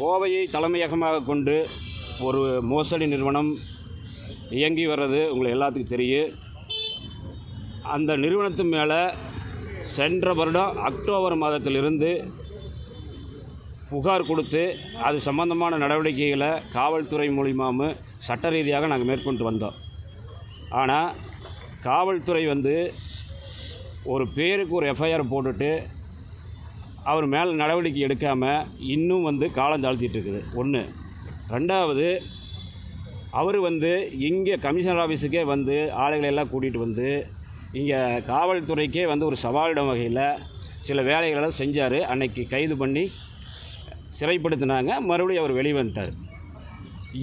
கோவையை தலைமையகமாக கொண்டு ஒரு மோசடி நிறுவனம் இயங்கி வர்றது உங்களுக்கு எல்லாத்துக்கும் தெரியும். அந்த நிறுவனத்து மேலே சென்ற வருடம் அக்டோபர் மாதத்திலிருந்து புகார் கொடுத்து அது சம்பந்தமான நடவடிக்கைகளை காவல்துறை மூலியமாகவும் சட்ட ரீதியாக நாங்கள் மேற்கொண்டு வந்தோம். ஆனால் காவல்துறை வந்து ஒரு பேருக்கு ஒரு எஃப்ஐஆர் போட்டுட்டு அவர் மேலே நடவடிக்கை எடுக்காமல் இன்னும் வந்து காலம் தாழ்த்திட்டு இருக்குது. ஒன்று ரெண்டாவது அவர் வந்து இங்கே கமிஷனர் ஆஃபீஸுக்கே வந்து ஆளுகளை எல்லாம் கூட்டிகிட்டு வந்து இங்கே காவல்துறைக்கே வந்து ஒரு சவாலிடும் வகையில் சில வேலைகளை செஞ்சார். அன்னைக்கு கைது பண்ணி சிறைப்படுத்தினாங்க. மறுபடியும் அவர் வெளியே வந்துட்டார்.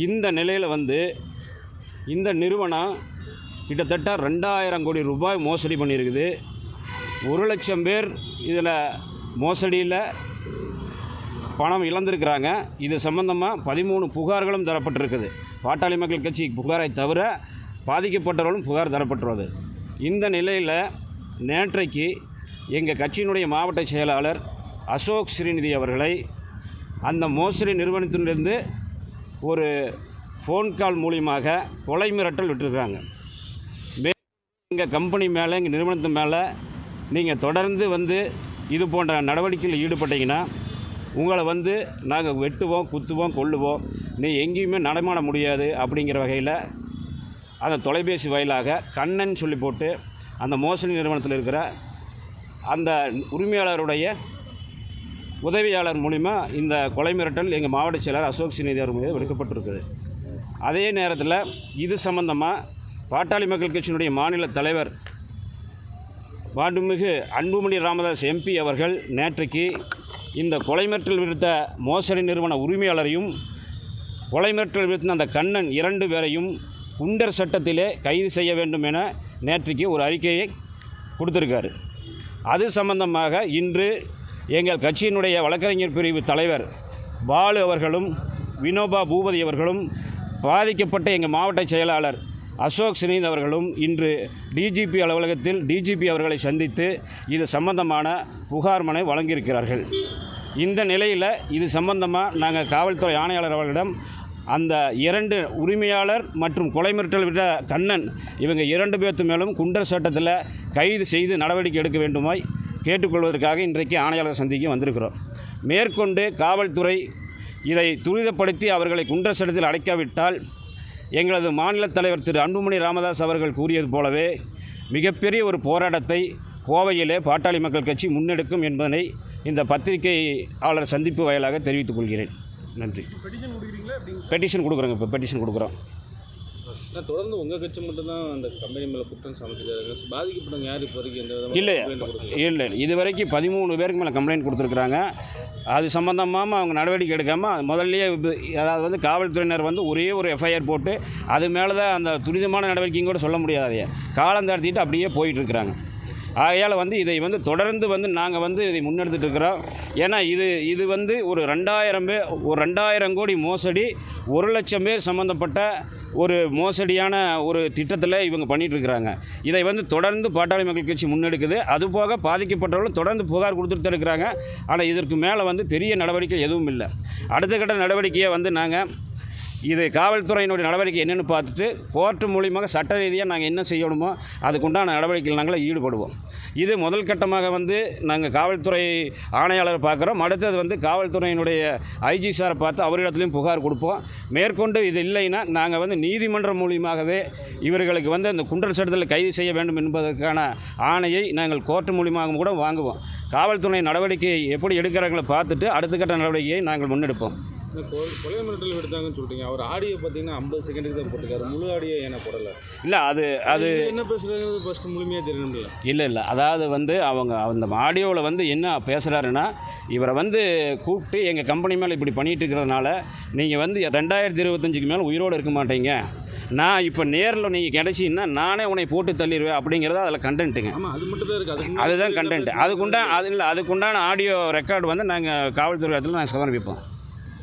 இந்த நிலையில் வந்து இந்த நிறுவனம் கிட்டத்தட்ட ரெண்டாயிரம் கோடி ரூபாய் மோசடி பண்ணியிருக்குது. ஒரு லட்சம் பேர் இதில் மோசடியில் பணம் இழந்திருக்கிறாங்க. இது சம்பந்தமாக பதிமூணு புகார்களும் தரப்பட்டிருக்குது. பாட்டாளி மக்கள் கட்சி புகாரை தவிர பாதிக்கப்பட்டவர்களும் புகார் தரப்பட்டுள்ளது. இந்த நிலையில் நேற்றைக்கு எங்கள் கட்சியினுடைய மாவட்ட செயலாளர் அசோக் ஸ்ரீநிதி அவர்களை அந்த மோசடி நிறுவனத்திலிருந்து ஒரு ஃபோன் கால் மூலியமாக கொலை மிரட்டல் விட்டுருக்காங்க எங்கள் கம்பெனி மேலே எங்கள் நிறுவனத்து மேலே நீங்கள் தொடர்ந்து வந்து இது போன்ற நடவடிக்கையில் ஈடுபட்டீங்கன்னா உங்களை வந்து நாங்கள் வெட்டுவோம் குத்துவோம் கொல்லுவோம். நீ எங்கேயுமே நடமாட முடியாது அப்படிங்கிற வகையில் அந்த தொலைபேசி வாயிலாக கண்ணன் சொல்லி போட்டு அந்த மோசடி நிறுவனத்தில் இருக்கிற அந்த உரிமையாளருடைய உதவியாளர் மூலிமா இந்த கொலை மிரட்டல் எங்கள் மாவட்ட செயலர் அசோக் சிநிதி அவர் மீது விடுக்கப்பட்டிருக்குது. அதே நேரத்தில் இது சம்பந்தமாக பாட்டாளி மக்கள் கட்சியினுடைய மாநில தலைவர் மாண்புமிகு அன்புமணி ராமதாஸ் எம்பி அவர்கள் நேற்றைக்கு இந்த கொலை மிரட்டல் விடுத்த மோசடி நிறுவன உரிமையாளரையும் கொலை மிரட்டல் விடுத்த அந்த கண்ணன் இரண்டு பேரையும் குண்டர் சட்டத்திலே கைது செய்ய வேண்டும் என நேற்றைக்கு ஒரு அறிக்கையை கொடுத்துருக்காரு. அது சம்பந்தமாக இன்று எங்கள் கட்சியினுடைய வழக்கறிஞர் பிரிவு தலைவர் பாலு அவர்களும் வினோபா பூபதி அவர்களும் பாதிக்கப்பட்ட எங்கள் மாவட்ட செயலாளர் அசோக் சினீத் அவர்களும் இன்று டிஜிபி அலுவலகத்தில் டிஜிபி அவர்களை சந்தித்து இது சம்பந்தமான புகார் மனை வழங்கியிருக்கிறார்கள். இந்த நிலையில் இது சம்பந்தமாக நாங்கள் காவல்துறை ஆணையாளர் அவர்களிடம் அந்த இரண்டு உரிமையாளர் மற்றும் கொலை மிரட்டல் விட்ட கண்ணன் இவங்க இரண்டு பேர்த்து மேலும் குண்டர் சட்டத்தில் கைது செய்து நடவடிக்கை எடுக்க வேண்டுமாய் கேட்டுக்கொள்வதற்காக இன்றைக்கு ஆணையாளர் சந்திக்க வந்திருக்கிறோம். மேற்கொண்டு காவல்துறை இதை துரிதப்படுத்தி அவர்களை குண்டர் சட்டத்தில் அடைக்காவிட்டால் எங்களது மாநில தலைவர் திரு அன்புமணி ராமதாஸ் அவர்கள் கூறியது போலவே மிகப்பெரிய ஒரு போராட்டத்தை கோவையிலே பாட்டாளி மக்கள் கட்சி முன்னெடுக்கும் என்பதனை இந்த பத்திரிகையாளர் சந்திப்பு வாயிலாக தெரிவித்துக் கொள்கிறேன். நன்றி. பெட்டிஷன் கொடுக்குறோங்க இப்போ பெட்டிஷன் கொடுக்குறோம். நான் தொடர்ந்து உங்கள் கட்சி மட்டும்தான் அந்த கம்பெனி மேலே குற்றம் சமைச்சிருக்காங்க பாதிக்கப்பட்டவங்க யார் இப்போ வரைக்கும் எந்த விதமான இல்லை? இல்லை இது வரைக்கும் பதிமூணு பேருக்கு மேலே கம்ப்ளைண்ட் கொடுத்துருக்குறாங்க. அது சம்மந்தமாக அவங்க நடவடிக்கை எடுக்காமல் முதல்லயே இது- அதாவது வந்து காவல்துறையினர் வந்து ஒரே ஒரு எஃப்ஐஆர் போட்டு அது மேலே தான் அந்த துரிதமான நடவடிக்கையும் கூட சொல்ல முடியாது. காலம் தாழ்த்திட்டு அப்படியே போயிட்டு இருக்கிறாங்க. ஆகையால் வந்து இதை வந்து தொடர்ந்து வந்து நாங்கள் வந்து இதை முன்னெடுத்துட்டு இருக்கிறோம். ஏன்னா இது இது வந்து ஒரு ரெண்டாயிரம் பேர் ஒரு ரெண்டாயிரம் கோடி மோசடி ஒரு லட்சம் பேர் சம்மந்தப்பட்ட ஒரு மோசடியான ஒரு திட்டத்தில் இவங்க பண்ணிட்டு இருக்கிறாங்க. இதை வந்து தொடர்ந்து பாட்டாளி மக்கள் கட்சி முன்னெடுக்குது. அதுபோக பாதிக்கப்பட்டவர்களும் தொடர்ந்து புகார் கொடுத்துட்டு தான் இருக்கிறாங்க. ஆனால் இதற்கு மேலே வந்து பெரிய நடவடிக்கை எதுவும் இல்லை. அடுத்த கட்ட நடவடிக்கையை வந்து நாங்கள் இது காவல்துறையினுடைய நடவடிக்கை என்னென்னு பார்த்துட்டு கோர்ட்டு மூலியமாக சட்ட ரீதியாக நாங்கள் என்ன செய்யணுமோ அதுக்குண்டான நடவடிக்கையில் நாங்கள் ஈடுபடுவோம். இது முதல் கட்டமாக வந்து நாங்கள் காவல்துறை ஆணையாளர் பார்க்குறோம். அடுத்தது வந்து காவல்துறையினுடைய ஐஜி சாரை பார்த்து அவரிடத்துலையும் புகார் கொடுப்போம். மேற்கொண்டு இது இல்லைன்னா நாங்கள் வந்து நீதிமன்றம் மூலியமாகவே இவர்களுக்கு வந்து அந்த குண்டல் சட்டத்தில் கைது செய்ய வேண்டும் என்பதற்கான ஆணையை நாங்கள் கோர்ட்டு மூலியமாக கூட வாங்குவோம். காவல்துறை நடவடிக்கை எப்படி எடுக்கிறாங்களோ பார்த்துட்டு அடுத்த கட்ட நடவடிக்கையை நாங்கள் முன்னெடுப்போம். கொலை மிரட்டல் விடுத்தாங்கன்னு சொல்லிட்டீங்க. அவர் ஆடியோ பார்த்தீங்கன்னா ஐம்பது செகண்டுக்கு தான் போட்டிருக்காரு. முழு ஆடியோ ஏன்னா போடலை. இல்லை அது அது என்ன பேசுறாங்கிறது ஃபர்ஸ்ட் முழுமையாக தெரியணும்ல இல்லை. இல்லை அதாவது வந்து அவங்க அந்த ஆடியோவில் வந்து என்ன பேசுகிறாருன்னா இவரை வந்து கூப்பிட்டு எங்கள் கம்பெனி மேலே இப்படி பண்ணிட்டு இருக்கிறதுனால நீங்கள் வந்து ரெண்டாயிரத்தி இருபத்தஞ்சுக்கு மேலே உயிரோடு இருக்க மாட்டீங்க. நான் இப்போ நேரில் நீங்கள் கிடச்சின்னா நானே உன்னை போட்டு தள்ளிடுவேன் அப்படிங்கிறது அதில் கண்டென்ட்டுங்க அது மட்டும் தான் இருக்குது அதுதான் கண்டென்ட் அதுக்குண்டான அது இல்லை அதுக்குண்டான ஆடியோ ரெக்கார்டு வந்து நாங்கள் காவல்துறை இடத்துல நாங்கள் சமர்ப்பிப்போம்.